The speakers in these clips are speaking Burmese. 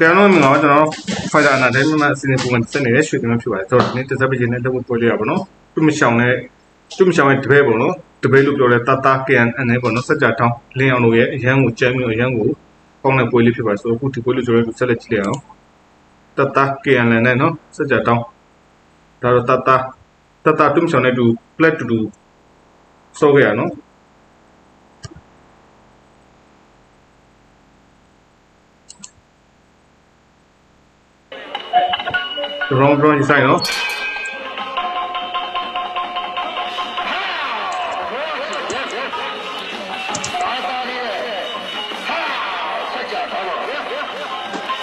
ကဲတော့မင်္ဂလာပါကျွန်တော် Fighter အနာတိုင်းမှာအစီအစဉ်ပုံမှန်ဆက်နေတဲ့ရွှေကင်းဖြစ်ပါတယ်ဆိုတော့ဒီနေ့တစ်စက်ပကြီးနဲ့လုပ်ဖို့ပြောကြရပါတော့သူမရှောင်နဲ့သူမရှောင်ရဲ့တပည့်ပေါ့နော်တပည့်လို့ပြောတဲ့တတာကန်အနေပေါ့နော်စကြတောင်းလင်းအောင်လို့ရဲ့အရန်ကိုကြမ်းမျိုးအရန်ကိုပေါင်းတဲ့ပွဲလေးဖြစ်ပါတယ်ဆိုတော့အခုဒီပွဲလေးကျွန်တော်ဆက်လက်ကြည့်လိုက်အောင်တတာကန်လည်းနဲ့နော်စကြတောင်းဒါတော့တတာတတာသူမရှောင်နဲ့တူ plat တူတူစောခဲ့ရနော် wrong wrong ဆိုင်နော်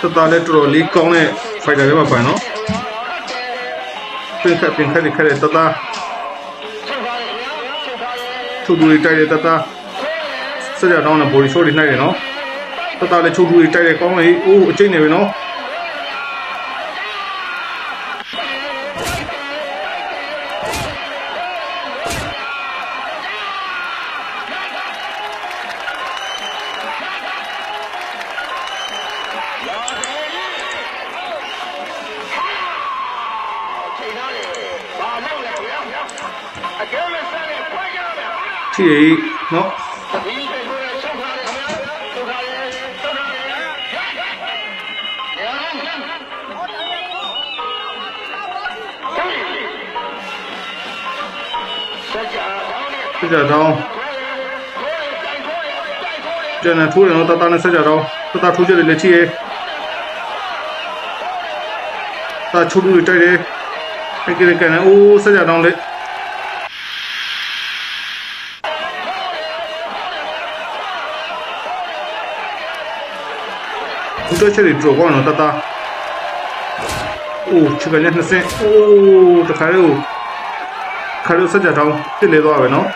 တတလည်းတော်တော်လေးကောင်းတဲ့ fighter တွေပါပါနော်ပြင်ခက်ပြင်ခက်တွေခက်တဲ့တတချုပ်တူတွေတိုက်တဲ့တတစကြတောင်းတဲ့ body shot တွေနှိုက်တယ်နော်တတလည်းချုပ်တူတွေတိုက်တဲ့ကောင်းလေအိုးအကျိတ်နေပြီနော်ချိန် ရနော်ဒီကိစ္စကိုဆုံးထားတယ်ခင်ဗျာဆုံးထားတယ်ဆုံးထားတယ်စကြတောင်းနဲ့စကြတောင်းကျန်တဲ့ထိုးတယ်နော်တတနဲ့စကြတောင်းတတထိုးကြတယ်လက်ချိရတချုပ်တူတွေတိုက်တယ်အဲ့ကလေးကန်အိုးစကြတောင်းလက်ဒီတော့ချက် တွေကြောကောနော်တတအိုးချက်ကလည်းနှစ်ဆင်းအိုးတခါလေးကိုခါလို့စကြတောင်းတစ်လေသွားပဲနော်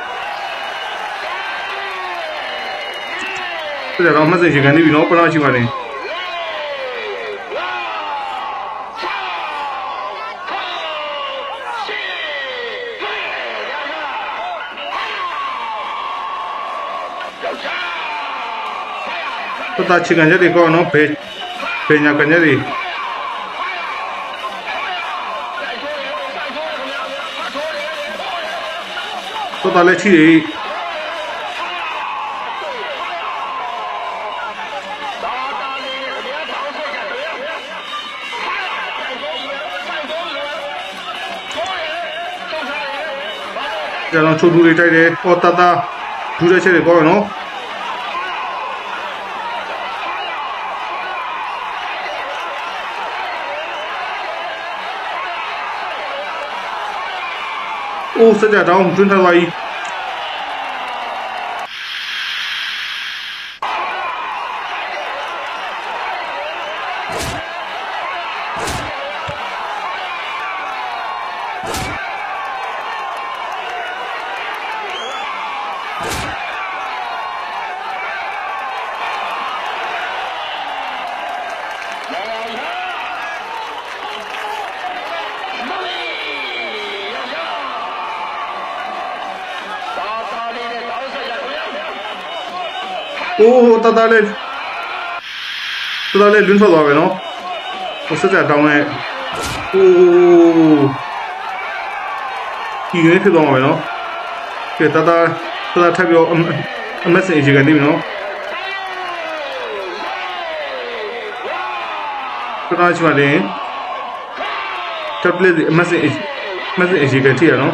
စကြတောင်းမစင်ချကန်နေပြီနော်ပနာရှိပါနေတ တချီကန်ချက်တွေကောနော်ဖေဖေညာကန်ချက်တွေတတလည်းချီတွေကျွန်တော်ချိုးထူတွေတိုက်တယ်ဟောတတဒူးတဲ့ချက်တွေကောနော် အိုးစကြတောင်းတွ အိုးတတလေးတတလေးလွန်းထွက်သွားပဲနော်ဟိုစကြတောင်းနဲ့အိုးဒီကနေဖြစ်သွားမှာပဲနော်ကဲတတတတထပ်ပြောအမက်ဆေ့ကနေပြီနော်တတချွာတယ် tablet အမက်ဆေ့မက်ဆေ့အကြီးကတိရနော်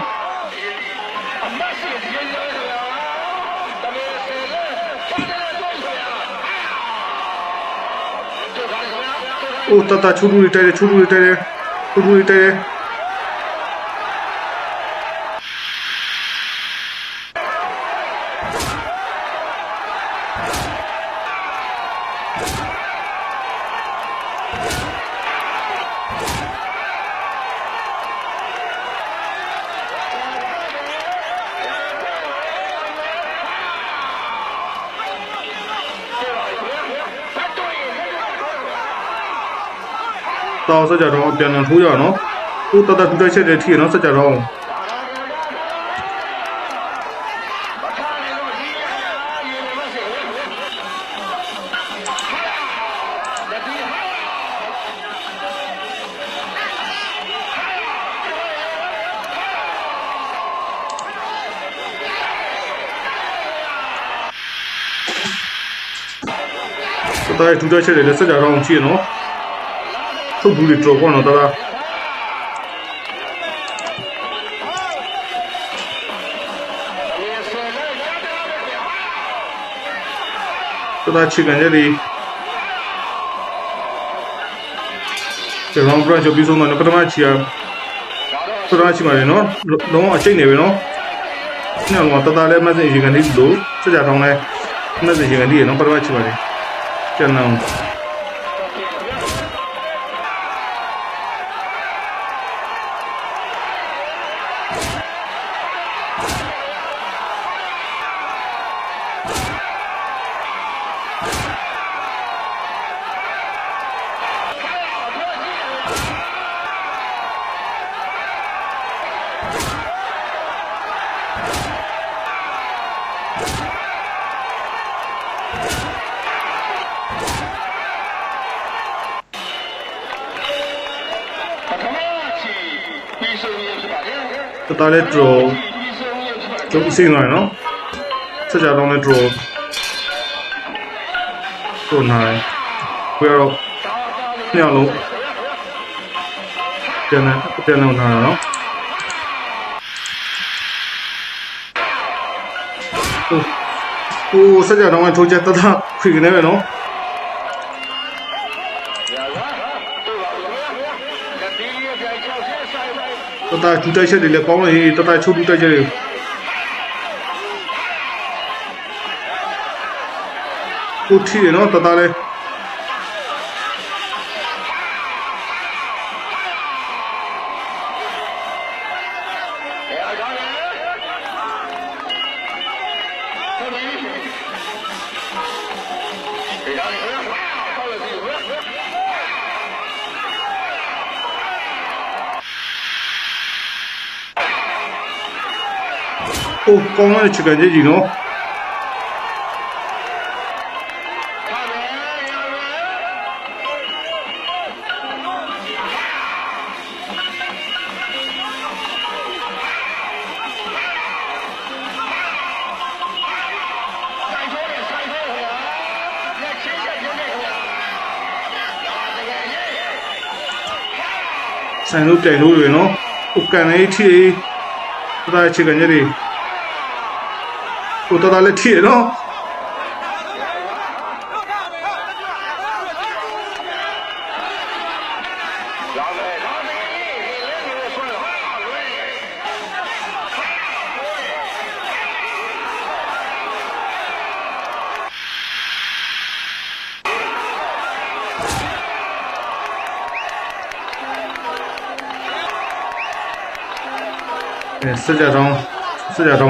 အိုးတတချူတူတွေတိုက်တယ်ချူတူတွေတိုက်တယ်ချူ တောင်းဆက်ကြတော့ပြန်ပြန်ထိုးရအောင်နော်ဟိုတတထူတိုက်ချက်တွေထိရနော်ဆက်ကြတော့တိုက်ထူတိုက်ချက်တွေလက်ဆက်ကြတော့အောင်ကြည့်ရနော် Yes, sir. No, ya te lo dejé. တသားချီကန်ချက်တွေကျွန်တော်ဘရန့်ချုပ်ပြီးဆုံးတော့ပထမချီရပထမချီမှာလေနော်လုံးဝအချိန်နေပြီနော်ညောင်တော့တသားလည်းမစင်ရေကန်လေးလို့စကြတော့လည်းမစင်ရေကန်လေးရနော်ပထမချီပါလေကျွန်တော် သားလည်း draw ပြီးဆုံးရဖြစ်ပါတယ်ကျုပ်အစိမ့်သွားရနော်စကြတော့လည်း draw တော့နိုင်ဘယ်တော့ညောင်လုံးပြန်နေပြန်လုံးထားတာနော်ဟိုစကြတော့ထိုးချက်တသားခွေကနေပဲနော်။ညာလား။တို့ပါလို့။ကတိလေးပြိုင်ချောက်ဆဲဆိုင် လိုက်တသားထူတိုက်ချက်တွေလည်းကောင်းလေတသားချုပ်ထူတိုက်ချက်တွေကိုထီရနော်တသားလည်း။ ဟိုကောင်းတဲ့ချက်ကကြီးကြီးနော်ထားမယ်ရမယ်ဆိုင်ထိုးတယ်ဆိုင် ထိုးဟောလက်ချင်းချက်ပြု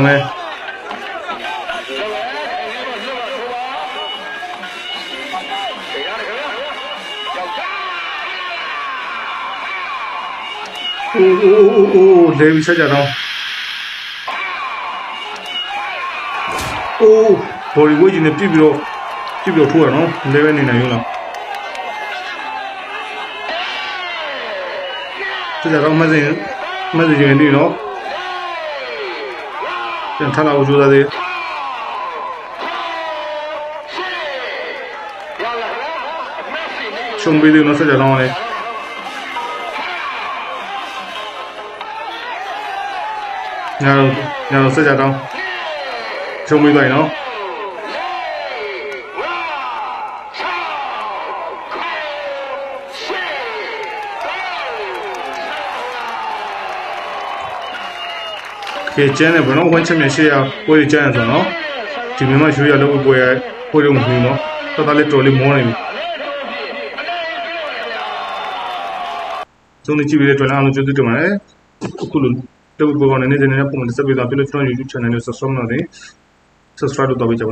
တ် အိုးအိုးအိုးအိုးလေပြီးစကြတော့အိုးဘော်ဒီဝေးကြီးနဲ့ပြစ်ပြီးတော့ပြစ်ပြီးတော့ထိုးရနော်လေပဲနေနိုင်ရောလားစကြတော့မစင်မစင်ရင်ဒီနော်ပြန်ထလာအောင်ကြိုးစားသေးရလာခင်ဗျာမက်ဆီနေရှုံပေးသေးနော်စကြတော့လ ည်းညာတော့ညာတော့စကြတော့ရှုံပေးသွားရင်နော်ဝါချောခေါရှေကဲကျန်းတယ်ဘယ်တော့ဝမ်းချက်မြရှေ့ရပွဲကျန်းရဆိုတော့ဒီမြန်မာရွှေရလောက်ပွဲရပွဲတော့မပြီးနော်တော်တော်လေးတော်လေးမောနေပြီဆုံးနေကြည့်ပြီးတဲ့တော်လာအောင်ကျေးဇူးတင်ပါတယ်အခုလို တော့ဘောကနေနေနေပုံမှန်စပ်ပြီးတော့ပြလို့ကျွန်တော် YouTube channel ကို subscribe လုပ်နေ subscribe လုပ်တော့ပြကြ